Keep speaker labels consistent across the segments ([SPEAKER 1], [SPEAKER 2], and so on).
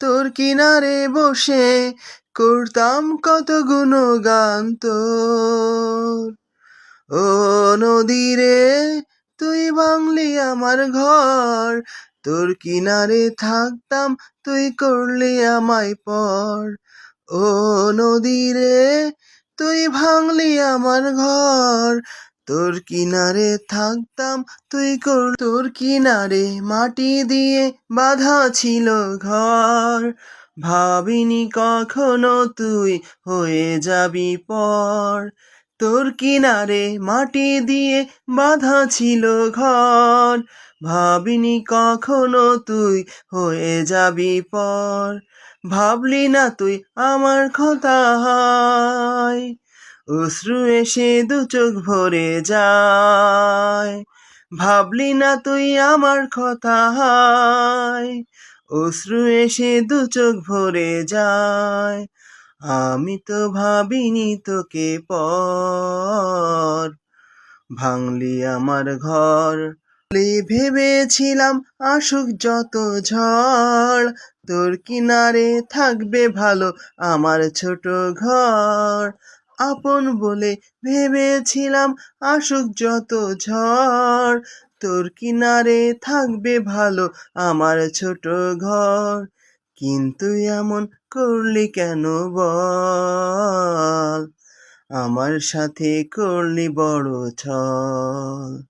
[SPEAKER 1] তোর কিনারে বসে করতাম কত গুণগান তোর। ও নদীরে, তুই বাংলি আমার ঘর, তোর কিনারে থাকতাম, তুই করলি আমায় পর। ও নদীরে, তুই ভাঙলি আমার ঘর তোর কিনারে থাকতাম, তুই কর, তোর কিনারে মাটি দিয়ে বাঁধা ছিল ঘর। ভাবিনি কখনো তুই হয়ে যাবি পর। তোর কিনারে মাটি দিয়ে বাধা ছিল ঘর। ভাবিনি কখনো তুই হয়ে যাবি পর। ভাবলি না তুই আমার কথা হয় অশ্রু এসে দু চোখ ভরে যায়। ভাবলি না তুই আমার কথা হয় অশ্রু এসে দু চোখ ভরে যায়। আমি তো ভাবিনি তোকে পর। ভাঙলি আমার ঘর। ভেবেছিলাম আসুক যত ঝড়। তোর কিনারে থাকবে ভালো আমার ছোট ঘর। আপন বলে ভেবেছিলাম আসুক যত ঝড়। তোর কিনারে থাকবে ভালো আমার ছোট ঘর। কিন্তু এমন করলি কেন বল? আমার সাথে করলি বড় ছল।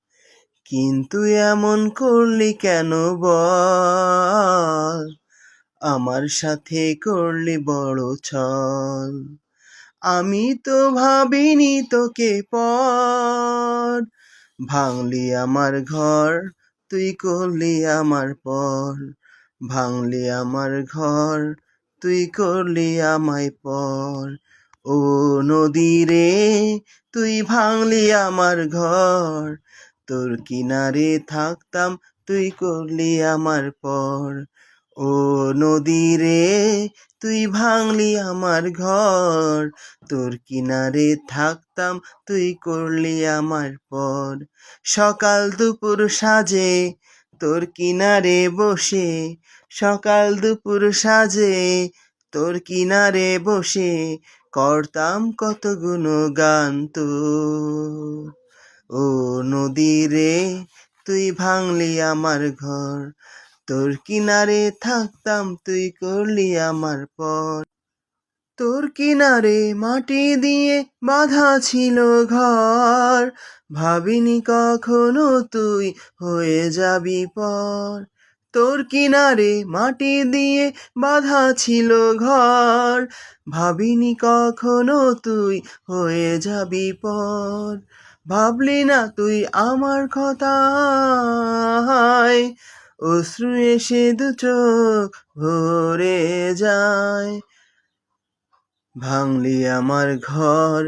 [SPEAKER 1] কিন্তু এমন করলি কেন বল? আমার সাথে করলি বড় ছল। আমি তো ভাবিনি তোকে পর। ভাঙলি আমার ঘর, তুই করলি আমার পর। ভাঙলি আমার ঘর, তুই করলি আমায় পর। ও নদী রে, তুই ভাঙলি আমার ঘর। তোর কিনারে থাকতাম, তুই করলি আমার পর। ও নদী রে, তুই ভাঙলি আমার ঘর। তোর কিনারে থাকতাম, তুই করলি আমার পর। সকাল দুপুর সাজে, তোর কিনারে বসে। সকাল দুপুর সাজে, তোর কিনারে বসে। করতাম কত গান তো ও নদী রে, তুই ভাঙলি আমার ঘর। তোর কিনারে থাকতাম, তুই করলি আমার পর তোর কিনারে মাটি দিয়ে বাঁধা ছিল ঘর, ভাবিনি কখনো তুই হয়ে যাবি পর। তোর কিনারে মাটি দিয়ে বাঁধা ছিল ঘর, ভাবিনি কখনো তুই হয়ে যাবি পর। ভাবলি না তুই আমার কথা অশ্রু এসে দু চোখ ভরে যায়। ভাঙলি আমার ঘর